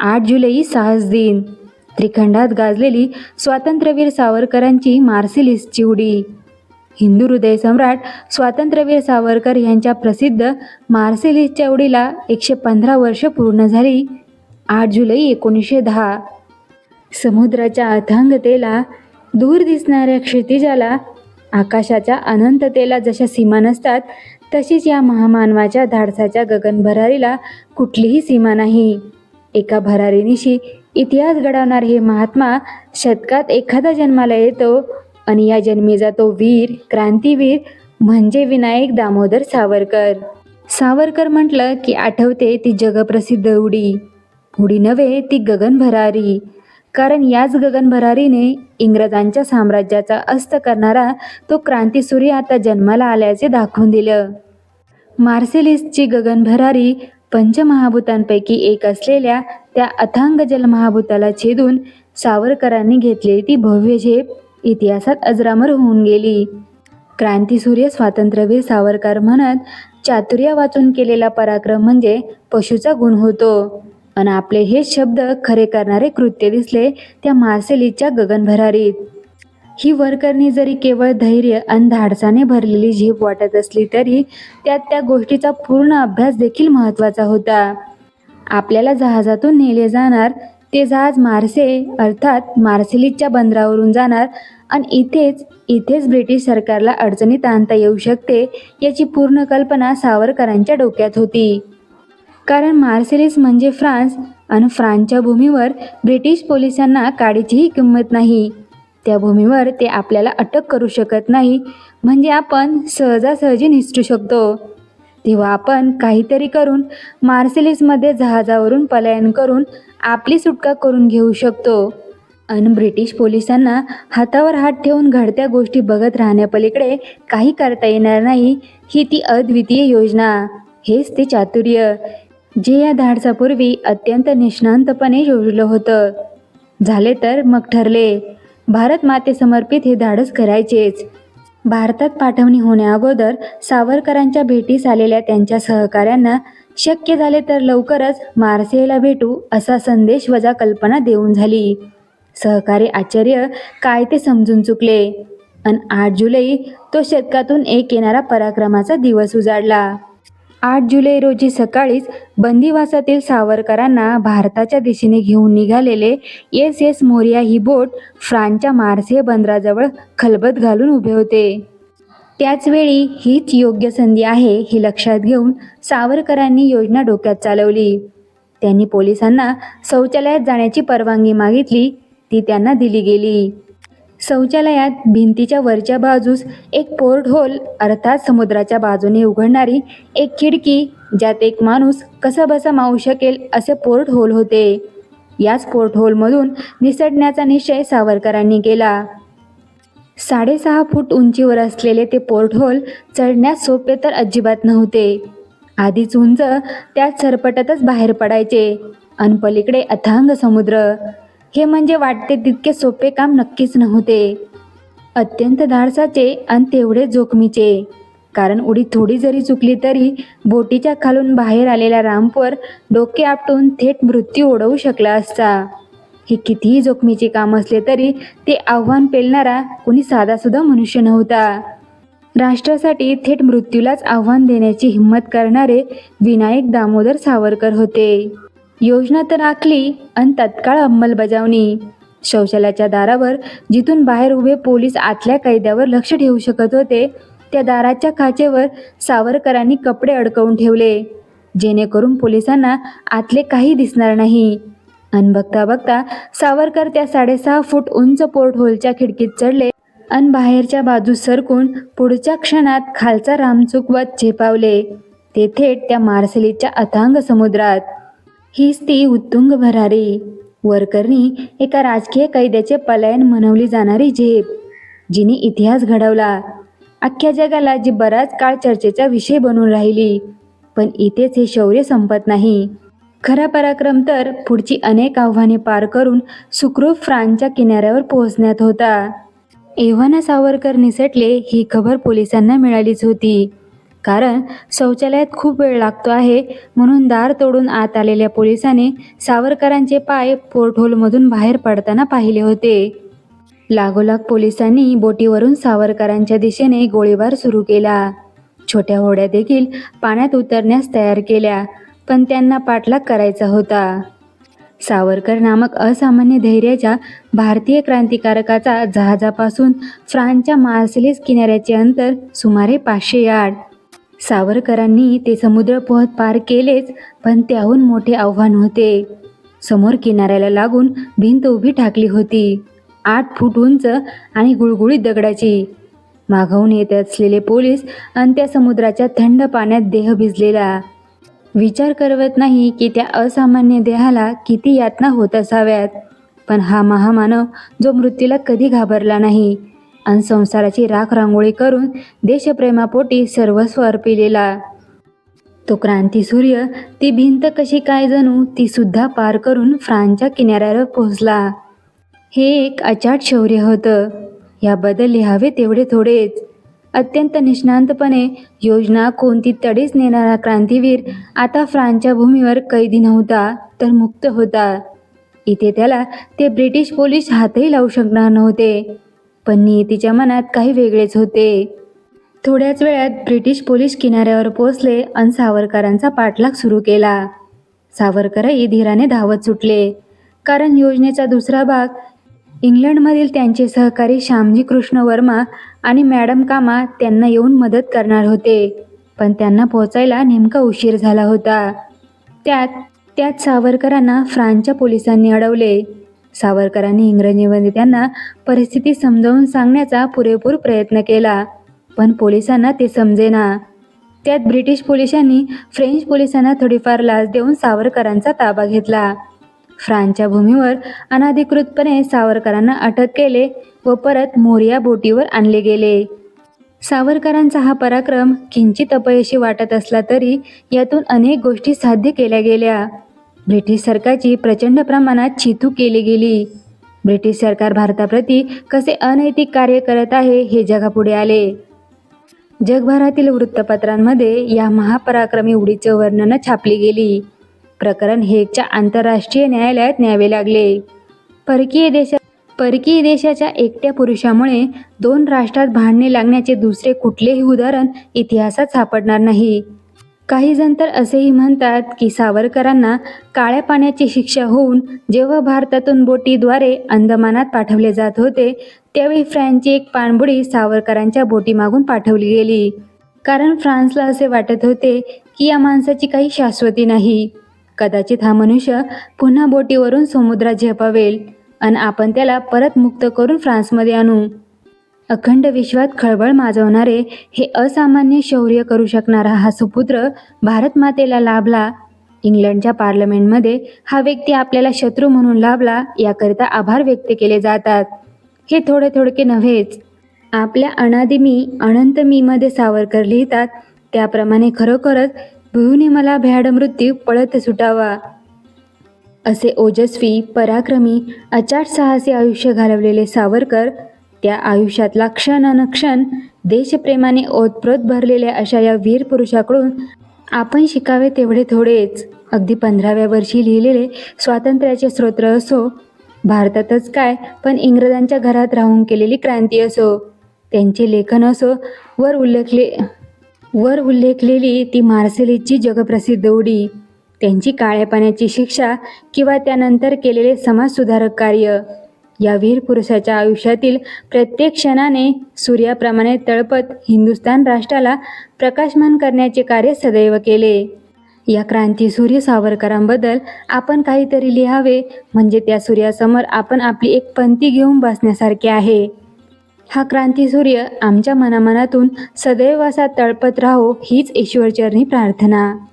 आठ जुलै साहस दिन. त्रिखंडात गाजलेली स्वातंत्र्यवीर सावरकरांची मार्सिलिस उडी हिंदू हृदय सम्राट स्वातंत्र्यवीर सावरकर यांच्या प्रसिद्ध मार्सिलिस उडीला एकशे पंधरा वर्ष पूर्ण झाली. आठ जुलै एकोणीसशे दहा. समुद्राच्या अथांगतेला दूर दिसणाऱ्या क्षितिजाला आकाशाच्या अनंततेला जशा सीमा नसतात तशीच या महामानवाच्या धाडसाच्या गगनभरारीला कुठलीही सीमा नाही. एका भरारीनिशी इतिहास घडवणार हे महात्मा शतकात एखादा जन्माला येतो आणि या जन्मी जातो वीर क्रांतीवीर म्हणजे विनायक दामोदर सावरकर. सावरकर म्हटलं की आठवते ती जगप्रसिद्ध उडी. उडी नव्हे ती गगनभरारी कारण याच गगनभरारीने इंग्रजांच्या साम्राज्याचा अस्त करणारा तो क्रांतीसूर्य आता जन्माला आल्याचे दाखवून दिलं. मार्सेलिसची गगनभरारी पंचमहाभूतांपैकी एक असलेल्या त्या अथांग जलमहाभूताला छेदून सावरकरांनी घेतलेली ती भव्य झेप इतिहासात अजरामर होऊन गेली. क्रांतीसूर्य स्वातंत्र्यवीर सावरकर म्हणत चातुर्य वाचून केलेला पराक्रम म्हणजे पशुचा गुण होतो. आणि आपले हे शब्द खरे करणारे कृत्य दिसले त्या मार्सेलीच्या गगनभरारीत. ही वरकरणी जरी केवळ धैर्य आणि धाडसाने भरलेली झेप वाटत असली तरी त्यात त्या गोष्टीचा पूर्ण अभ्यास देखील महत्त्वाचा होता. आपल्याला जहाजातून नेले जाणार ते जहाज मार्से अर्थात मार्सेलिसच्या बंदरावरून जाणार आणि इथेच इथेच ब्रिटिश सरकारला अडचणीत आणता येऊ शकते याची पूर्ण कल्पना सावरकरांच्या डोक्यात होती. कारण मार्सेलिस म्हणजे फ्रान्स आणि फ्रान्सच्या भूमीवर ब्रिटिश पोलिसांना काडीचीही किंमत नाही. त्या भूमीवर ते आपल्याला अटक करू शकत नाही. म्हणजे आपण सहजासहजी निसटू शकतो. तेव्हा आपण काहीतरी करून मार्सेलिसमध्ये जहाजावरून पलायन करून आपली सुटका करून घेऊ शकतो. अन ब्रिटिश पोलिसांना हातावर हात ठेवून घडत्या गोष्टी बघत राहण्यापलीकडे काही करता येणार नाही. ही ती अद्वितीय योजना. हेच ते चातुर्य जे या धाडसापूर्वी अत्यंत निष्णांतपणे योजलं होतं. झाले तर मग ठरले. भारत माते समर्पित हे धाडस करायचेच. भारतात पाठवणी होण्याअगोदर सावरकरांच्या भेटीस आलेल्या त्यांच्या सहकाऱ्यांना शक्य झाले तर लवकरच मार्सेला भेटू असा संदेश वजा कल्पना देऊन झाली. सहकारी आचार्य काय ते समजून चुकले? अन आठ जुलै तो शतकातून एक येणारा पराक्रमाचा दिवस उजाडला. आठ जुलै रोजी सकाळीच बंदिवासातील सावरकरांना भारताच्या दिशेने घेऊन निघालेले एस एस मोरिया ही बोट फ्रान्सच्या मार्से बंदराजवळ खलबत घालून उभे होते. त्याचवेळी हीच योग्य संधी आहे हे लक्षात घेऊन सावरकरांनी योजना डोक्यात चालवली. त्यांनी पोलिसांना शौचालयात जाण्याची परवानगी मागितली ती त्यांना दिली गेली. शौचालयात भिंतीच्या वरच्या बाजूस एक पोर्ट होल अर्थात समुद्राच्या बाजूने उघडणारी एक खिडकी ज्यात एक माणूस कसा बसा मावू शकेल असे पोर्ट होल होते. याच पोर्ट होलमधून निसटण्याचा निश्चय सावरकरांनी केला. साडेसहा फूट उंचीवर असलेले ते पोर्ट होल चढण्यास सोपे तर अजिबात नव्हते. आधीच उंच त्यात सरपटतच बाहेर पडायचे. अन पलीकडे अथांग समुद्र. हे म्हणजे वाटते तितके सोपे काम नक्कीच नव्हते. अत्यंत धाडसाचे आणि तेवढे जोखमीचे. कारण उडी थोडी जरी चुकली तरी बोटीच्या खालून बाहेर आलेल्या रामपर डोके आपटून थेट मृत्यू ओढवू शकला असता. हे कितीही जोखमीचे काम असले तरी ते आव्हान पेलणारा कुणी साधासुद्धा मनुष्य नव्हता. राष्ट्रासाठी थेट मृत्यूलाच आव्हान देण्याची हिंमत करणारे विनायक दामोदर सावरकर होते. योजना तर आखली आणि तत्काळ अंमलबजावणी. शौचालयाच्या दारावर जिथून बाहेर उभे पोलीस आतल्या कैद्यावर लक्ष ठेवू शकत होते त्या दाराच्या खाचेवर सावरकरांनी कपडे अडकवून ठेवले. जेणेकरून पोलिसांना आतले काही दिसणार नाही. अन बघता बघता सावरकर त्या साडेसहा फूट उंच पोर्ट होलच्या खिडकीत चढले अन बाहेरच्या बाजूस सरकून पुढच्या क्षणात खालचा रामचुकवत झेपावले. ते थेट त्या मार्सेलीच्या अथांग समुद्रात. हीच ती उत्तुंग भरारी. वरकरणी एका राजकीय कैद्याचे पलायन म्हणवली जाणारी झेप जिने इतिहास घडवला. अख्ख्या जगाला जी बराच काळ चर्चेचा विषय बनून राहिली पण इथेच हे शौर्य संपत नाही. खरा पराक्रम तर पुढची अनेक आव्हाने पार करून सुखरूप फ्रान्सच्या किनाऱ्यावर पोहोचण्यात होता. एव्हाना सावरकर निसटले ही खबर पोलिसांना मिळालीच होती. कारण शौचालयात खूप वेळ लागतो आहे. म्हणून दार तोडून आत आलेल्या पोलिसांनी सावरकरांचे पाय पोर्टहोलमधून बाहेर पडताना पाहिले होते. लागोलाग पोलिसांनी बोटीवरून सावरकरांच्या दिशेने गोळीबार सुरू केला. छोट्या होड्या देखील पाण्यात उतरण्यास तयार केल्या पण त्यांना पाठलाग करायचा होता. सावरकर नामक असामान्य धैर्याच्या भारतीय क्रांतिकारकाचा जहाजापासून फ्रान्सच्या मार्सेलिस किनाऱ्याचे अंतर सुमारे पाचशे यार्ड सावरकरांनी ते समुद्र पोहत पार केलेच पण त्याहून मोठे आव्हान होते. समोर किनाऱ्याला लागून भिंत उभी ठाकली होती. आठ फूट उंच आणि गुळगुळीत दगडाची. मागवून येत असलेले पोलीस आणि त्या समुद्राच्या थंड पाण्यात देह भिजलेला. विचार करवत नाही की त्या असामान्य देहाला किती यातना होत असाव्यात. पण हा महामानव जो मृत्यूला कधी घाबरला नाही आणि संसाराची राख रांगोळी करून देशप्रेमापोटी सर्वस्व अर्पिलेला तो क्रांती सूर्य ती भिंत कशी काय जणू ती सुद्धा पार करून फ्रान्सच्या किनाऱ्यावर पोहोचला. हे एक अचाट शौर्य होतं. याबद्दल लिहावे तेवढे थोडेच. अत्यंत निष्णांतपणे योजना कोणती तडीच नेणारा क्रांतीवीर आता फ्रान्सच्या भूमीवर कैदी नव्हता तर मुक्त होता. इथे त्याला ते ब्रिटिश पोलीस हातही लावू शकणार नव्हते. पण नियतीच्या मनात काही वेगळेच होते. थोड्याच वेळात ब्रिटिश पोलीस किनाऱ्यावर पोहोचले आणि सावरकरांचा पाठलाग सुरू केला. सावरकरही धीराने धावत सुटले. कारण योजनेचा दुसरा भाग इंग्लंडमधील त्यांचे सहकारी श्यामजी कृष्ण वर्मा आणि मॅडम कामा त्यांना येऊन मदत करणार होते. पण त्यांना पोहोचायला नेमका उशीर झाला होता. त्यात त्यात सावरकरांना फ्रान्सच्या पोलिसांनी अडवले. सावरकरांनी इंग्रजीमध्ये त्यांना परिस्थिती समजावून सांगण्याचा पुरेपूर प्रयत्न केला. पण पोलिसांना ते समजेना. त्यात ब्रिटिश पोलिसांनी फ्रेंच पोलिसांना थोडीफार लाच देऊन सावरकरांचा ताबा घेतला. फ्रान्सच्या भूमीवर अनाधिकृतपणे सावरकरांना अटक केले व परत मोरिया बोटीवर आणले गेले. सावरकरांचा हा पराक्रम किंचित अपयशी वाटत असला तरी यातून अनेक गोष्टी साध्य केल्या गेल्या. ब्रिटिश सरकारची प्रचंड प्रमाणात छितू केली गेली. ब्रिटिश सरकार भारताप्रती कसे अनैतिक कार्य करत आहे हे जगापुढे आले. जगभरातील वृत्तपत्रांमध्ये या महापराक्रमी उडीचं वर्णन छापली गेली. प्रकरण हेगच्या आंतरराष्ट्रीय न्यायालयात न्यावे लागले. परकीय देशा परकीय देशाच्या एकट्या पुरुषामुळे दोन राष्ट्रात भांडणे लागण्याचे दुसरे कुठलेही उदाहरण इतिहासात सापडणार नाही. काही जण तर असेही म्हणतात की सावरकरांना काळ्या पाण्याची शिक्षा होऊन जेव्हा भारतातून बोटीद्वारे अंदमानात पाठवले जात होते त्यावेळी फ्रान्सची एक पाणबुडी सावरकरांच्या बोटीमागून पाठवली गेली. कारण फ्रान्सला असे वाटत होते की या माणसाची काही शाश्वती नाही. कदाचित हा मनुष्य पुन्हा बोटीवरून समुद्रात झेपावेल आणि आपण त्याला परत मुक्त करून फ्रान्समध्ये आणू. अखंड विश्वात खळबळ माजवणारे हे असामान्य शौर्य करू शकणारा हा सुपुत्र भारत मातेला लाभला. इंग्लंडच्या पार्लमेंटमध्ये हा व्यक्ती आपल्याला शत्रू म्हणून लाभला याकरिता आभार व्यक्त केले जातात. हे थोडे थोडके नव्हेच. आपल्या अनादि मी अनंत मीमध्ये सावरकर लिहितात त्याप्रमाणे खरोखरच भिवून मला भ्याड मृत्यू पळत सुटावा. असे ओजस्वी पराक्रमी अचाट साहसी आयुष्य घालवलेले सावरकर त्या आयुष्यातला क्षण अनक्षण देशप्रेमाने ओतप्रोत भरलेल्या अशा या वीर पुरुषाकडून आपण शिकावे तेवढे थोडेच. अगदी पंधराव्या वर्षी लिहिलेले स्वातंत्र्याचे स्रोत्र असो भारतातच काय पण इंग्रजांच्या घरात राहून केलेली क्रांती असो त्यांचे लेखन असो वर उल्लेखले वर उल्लेखलेली ती मार्सेलीची जगप्रसिद्ध उडी त्यांची काळ्या पाण्याची शिक्षा किंवा त्यानंतर केलेले समाजसुधारक कार्य. या वीर पुरुषाच्या आयुष्यातील प्रत्येक क्षणाने सूर्याप्रमाणे तळपत हिंदुस्थान राष्ट्राला प्रकाशमान करण्याचे कार्य सदैव केले. या क्रांती सूर्य सावरकरांबद्दल आपण काहीतरी लिहावे म्हणजे त्या सूर्यासमोर आपण आपली एक पंक्ती घेऊन बसण्यासारखे आहे. हा क्रांती सूर्य आमच्या मनामनातून सदैव असा तळपत राहो हीच ईश्वरचरणी प्रार्थना.